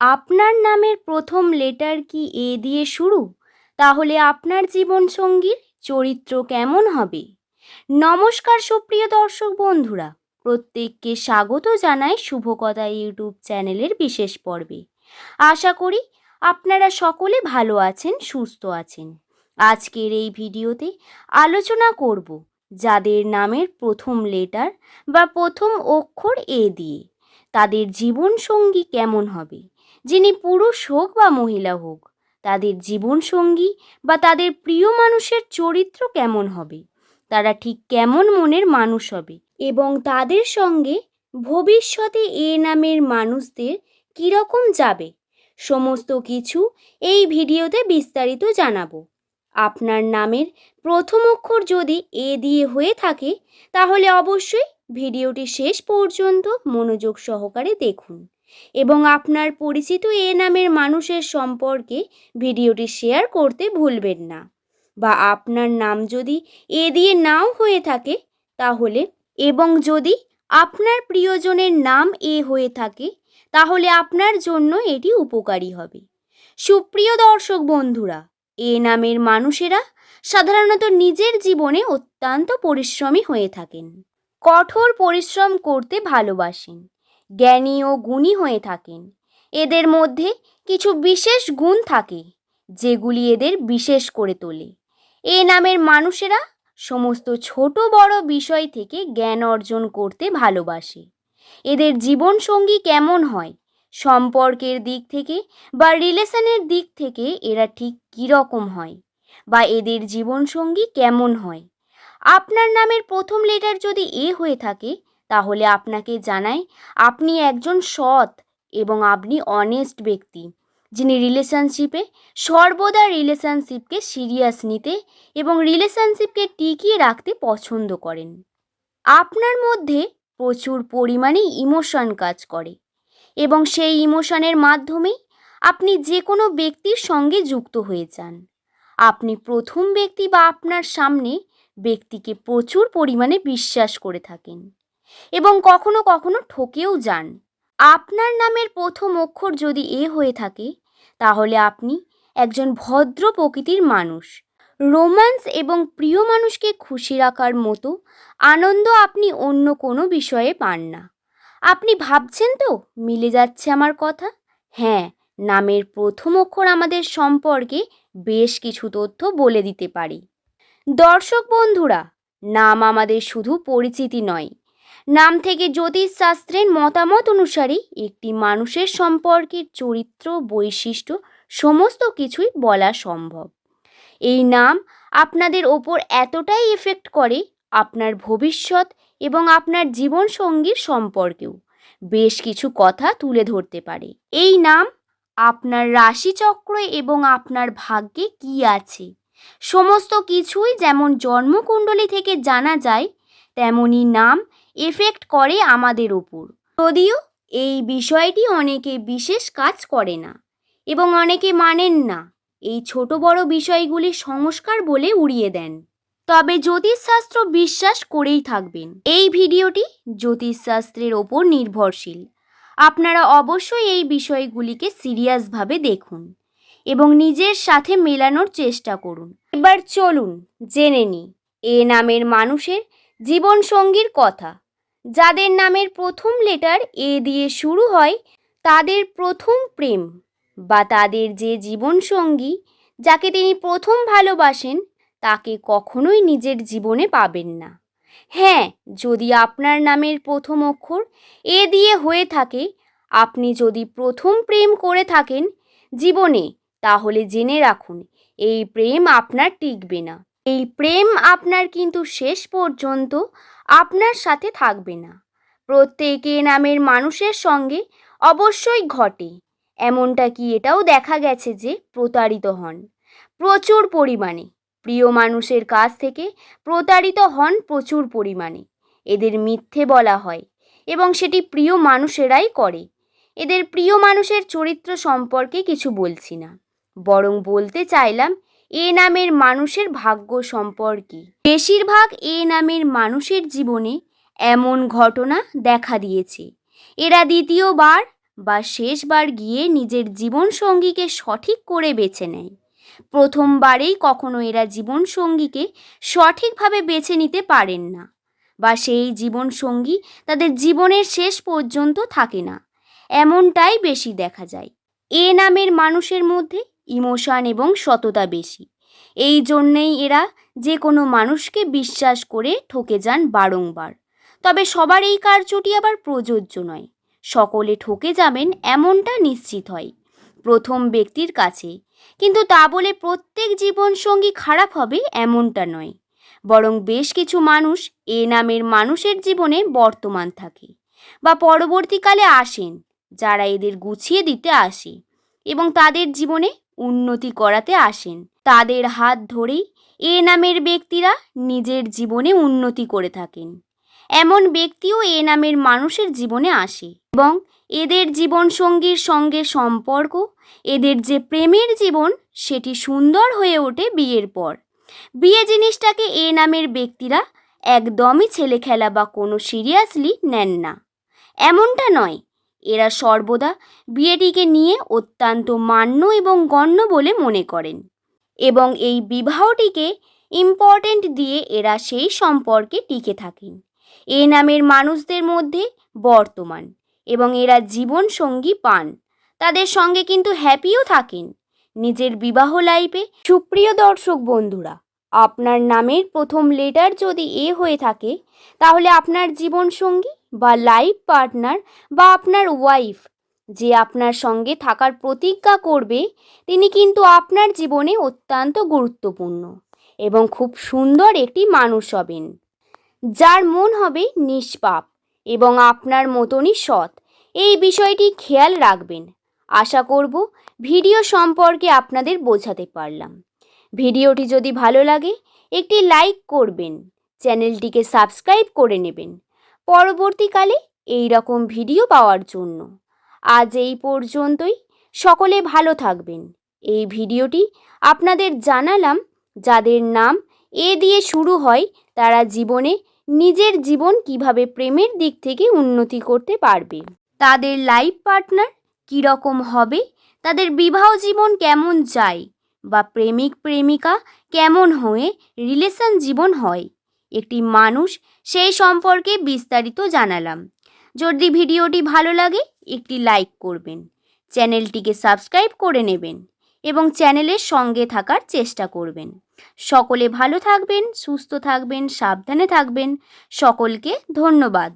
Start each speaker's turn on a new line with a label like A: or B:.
A: আপনার নামের প্রথম লেটার কি এ দিয়ে শুরু? তাহলে আপনার জীবনসঙ্গীর চরিত্র কেমন হবে? নমস্কার সুপ্রিয় দর্শক বন্ধুরা, প্রত্যেককে স্বাগত জানাই শুভকথা ইউটিউব চ্যানেলের বিশেষ পর্বে। আশা করি আপনারা সকলে ভালো আছেন, সুস্থ আছেন। আজকের এই ভিডিওতে আলোচনা করব যাদের নামের প্রথম লেটার বা প্রথম অক্ষর এ দিয়ে। তাদের জীবনসঙ্গী কেমন হবে? যিনি পুরুষ হোক বা মহিলা হোক, তাদের জীবনসঙ্গী বা তাদের প্রিয় মানুষের চরিত্র কেমন হবে? তারা ঠিক কেমন মনের মানুষ হবে? এবং তাদের সঙ্গে ভবিষ্যতে এ নামের মানুষদের কীরকম যাবে? সমস্ত কিছু এই ভিডিওতে বিস্তারিত জানাব। আপনার নামের প্রথম অক্ষর যদি এ দিয়ে হয়ে থাকে, তাহলে অবশ্যই ভিডিওটি শেষ পর্যন্ত মনোযোগ সহকারে দেখুন এবং আপনার পরিচিত এ নামের মানুষের সম্পর্কে ভিডিওটি শেয়ার করতে ভুলবেন না বা আপনার নাম যদি এ দিয়ে নাও হয়ে থাকে তাহলে এবং যদি আপনার প্রিয়জনের নাম এ হয়ে থাকে তাহলে আপনার জন্য এটি উপকারী হবে। সুপ্রিয় দর্শক বন্ধুরা, এ নামের মানুষেরা সাধারণত নিজের জীবনে অত্যন্ত পরিশ্রমী হয়ে থাকেন। কঠোর পরিশ্রম করতে ভালোবাসেন, জ্ঞানী ও গুণী হয়ে থাকেন। এদের মধ্যে কিছু বিশেষ গুণ থাকে, যেগুলি এদের বিশেষ করে তোলে। এ নামের মানুষেরা সমস্ত ছোট বড় বিষয় থেকে জ্ঞান অর্জন করতে ভালোবাসে। এদের জীবনসঙ্গী কেমন হয়, সম্পর্কের দিক থেকে বা রিলেশনের দিক থেকে এরা ঠিক কীরকম হয়, বা এদের জীবনসঙ্গী কেমন হয় আপনার নামের প্রথম লেটার যদি এ হয়ে থাকে, তাহলে আপনাকে জানাই, আপনি একজন সৎ এবং আপনি অনেস্ট ব্যক্তি, যিনি রিলেশনশিপে সর্বদা রিলেশনশিপকে সিরিয়াস নিতে এবং রিলেশনশিপকে টিকিয়ে রাখতে পছন্দ করেন। আপনার মধ্যে প্রচুর পরিমাণে ইমোশন কাজ করে এবং সেই ইমোশনের মাধ্যমেই আপনি যে কোনো ব্যক্তির সঙ্গে যুক্ত হয়ে যান। আপনি প্রথম ব্যক্তি বা আপনার সামনে ব্যক্তিকে প্রচুর পরিমাণে বিশ্বাস করে থাকেন এবং কখনো কখনো ঠকেও যান। আপনার নামের প্রথম অক্ষর যদি এ হয়ে থাকে, তাহলে আপনি একজন ভদ্র প্রকৃতির মানুষ। রোম্যান্স এবং প্রিয় মানুষকে খুশি রাখার মতো আনন্দ আপনি অন্য কোনো বিষয়ে পান না। আপনি ভাবছেন তো, মিলে যাচ্ছে আমার কথা? হ্যাঁ নামের প্রথম অক্ষর আমাদের সম্পর্কে বেশ কিছু তথ্য বলে দিতে পারে। দর্শক বন্ধুরা, নাম আমাদের শুধু পরিচিতি নয়। নাম থেকে জ্যোতিষশাস্ত্রের মতামত অনুসারে একটি মানুষের সম্পর্কের চরিত্র, বৈশিষ্ট্য, সমস্ত কিছুই বলা সম্ভব। এই নাম আপনাদের ওপর এতটাই এফেক্ট করে আপনার ভবিষ্যৎ এবং আপনার জীবনসঙ্গীর সম্পর্কেও। বেশ কিছু কথা তুলে ধরতে পারে। এই নাম আপনার রাশিচক্র এবং আপনার ভাগ্যে কি আছে? সমস্ত কিছুই যেমন জন্মকুণ্ডলী থেকে জানা যায় তেমনই নাম এফেক্ট করে আমাদের ওপর যদিও এই বিষয়টি অনেকে বিশেষ কাজ করে না এবং অনেকে মানেন না এই ছোট বড় বিষয়গুলি সংস্কার বলে উড়িয়ে দেন। তবে জ্যোতিষশাস্ত্র বিশ্বাস করেই থাকবেন। এই ভিডিওটি জ্যোতিষশাস্ত্রের ওপর নির্ভরশীল। আপনারা অবশ্যই এই বিষয়গুলিকে সিরিয়াসভাবে দেখুন। এবং নিজের সাথে মেলানোর চেষ্টা করুন। এবার চলুন, জেনে নিই এ নামের মানুষের জীবনসঙ্গীর কথা। যাদের নামের প্রথম লেটার এ দিয়ে শুরু হয়, তাদের প্রথম প্রেম বা তাদের যে জীবনসঙ্গী, যাকে তিনি প্রথম ভালোবাসেন, তাকে কখনোই নিজের জীবনে পাবেন না। হ্যাঁ যদি আপনার নামের প্রথম অক্ষর এ দিয়ে হয়ে থাকে, আপনি যদি প্রথম প্রেম করে থাকেন, জীবনে তাহলে জেনে রাখুন, এই প্রেম আপনার টিকবে না। এই প্রেম আপনার কিন্তু শেষ পর্যন্ত আপনার সাথে থাকবে না। প্রত্যেকে নামের মানুষের সঙ্গে অবশ্যই ঘটে। এমনটা কি এটাও দেখা গেছে যে প্রতারিত হন। প্রচুর পরিমাণে। প্রিয় মানুষের কাছ থেকে প্রতারিত হন প্রচুর পরিমাণে। এদের মিথ্যে বলা হয় এবং সেটি প্রিয় মানুষেরাই করে। এদের প্রিয় মানুষের চরিত্র সম্পর্কে কিছু বলছি না। বরং বলতে চাইলাম, এ নামের মানুষের ভাগ্য সম্পর্কে। বেশিরভাগ এ নামের মানুষের জীবনে এমন ঘটনা দেখা দিয়েছে। এরা দ্বিতীয়বার বা শেষবার গিয়ে নিজের জীবনসঙ্গীকে সঠিক করে বেছে নেয়। প্রথমবারেই কখনো এরা জীবনসঙ্গীকে সঠিকভাবে বেছে নিতে পারেন না বা সেই জীবনসঙ্গী তাদের জীবনের শেষ পর্যন্ত থাকে না। এমনটাই বেশি দেখা যায়। এ নামের মানুষের মধ্যে ইমোশন এবং সততা বেশি। এই জন্যেই এরা যে কোনো মানুষকে বিশ্বাস করে ঠকে যান বারংবার। তবে সবার এই কার্যটি আবার প্রযোজ্য নয়। সকলে ঠকে যাবেন এমনটা নিশ্চিত হয় প্রথম ব্যক্তির কাছে। কিন্তু তা বলে প্রত্যেক জীবনসঙ্গী খারাপ হবে এমনটা নয়। বরং বেশ কিছু মানুষ এ নামের মানুষের জীবনে বর্তমান থাকে বা পরবর্তীকালে আসেন, যারা এদের গুছিয়ে দিতে আসে এবং তাদের জীবনে উন্নতি করাতে আসেন। তাদের হাত ধরেই এ নামের ব্যক্তিরা নিজের জীবনে উন্নতি করে থাকেন। এমন ব্যক্তিও এ নামের মানুষের জীবনে আসে এবং এদের জীবনসঙ্গীর সঙ্গে সম্পর্ক, এদের যে প্রেমের জীবন, সেটি সুন্দর হয়ে ওঠে বিয়ের পর। বিয়ে জিনিসটাকে এ নামের ব্যক্তিরা একদমই ছেলে খেলা বা কোনো সিরিয়াসলি নেন না। এমনটা নয় এরা সর্বদা বিয়েটিকে নিয়ে অত্যন্ত মান্য এবং গণ্য বলে মনে করেন এবং এই বিবাহটিকে ইম্পর্টেন্ট দিয়ে এরা সেই সম্পর্কে টিকে থাকেন। এ নামের মানুষদের মধ্যে বর্তমান এবং এরা জীবন সঙ্গী পান। তাদের সঙ্গে কিন্তু হ্যাপিও থাকেন। নিজের বিবাহ লাইফে সুপ্রিয় দর্শক বন্ধুরা, আপনার নামের প্রথম লেটার যদি এ হয়ে থাকে, তাহলে আপনার জীবনসঙ্গী বা লাইফ পার্টনার বা আপনার ওয়াইফ যে আপনার সঙ্গে থাকার প্রতিজ্ঞা করবে, তিনি কিন্তু আপনার জীবনে অত্যন্ত গুরুত্বপূর্ণ এবং খুব সুন্দর একটি মানুষ হবেন। যার মন হবে নিষ্পাপ এবং আপনার মতনই সৎ। এই বিষয়টি খেয়াল রাখবেন। আশা করব ভিডিও সম্পর্কে আপনাদের বোঝাতে পারলাম। ভিডিওটি যদি ভালো লাগে, একটি লাইক করবেন। চ্যানেলটিকে সাবস্ক্রাইব করে নেবেন। পরবর্তীকালে এই রকম ভিডিও পাওয়ার জন্য। আজ এই পর্যন্তই। সকলে ভালো থাকবেন। এই ভিডিওটি আপনাদের জানালাম যাদের নাম এ দিয়ে শুরু হয়, তারা জীবনে নিজের জীবন কীভাবে প্রেমের দিক থেকে উন্নতি করতে পারবে, তাদের লাইফ পার্টনার কীরকম হবে, তাদের বিবাহ জীবন কেমন যায়, বা প্রেমিক প্রেমিকা কেমন হয়ে রিলেশন জীবন হয় একটি মানুষ, সেই সম্পর্কে বিস্তারিত জানালাম। যদি ভিডিওটি ভালো লাগে, একটি লাইক করবেন, চ্যানেলটিকে সাবস্ক্রাইব করে নেবেন এবং চ্যানেলের সঙ্গে থাকার চেষ্টা করবেন। সকলে ভালো থাকবেন, সুস্থ থাকবেন, সাবধানে থাকবেন। সকলকে ধন্যবাদ।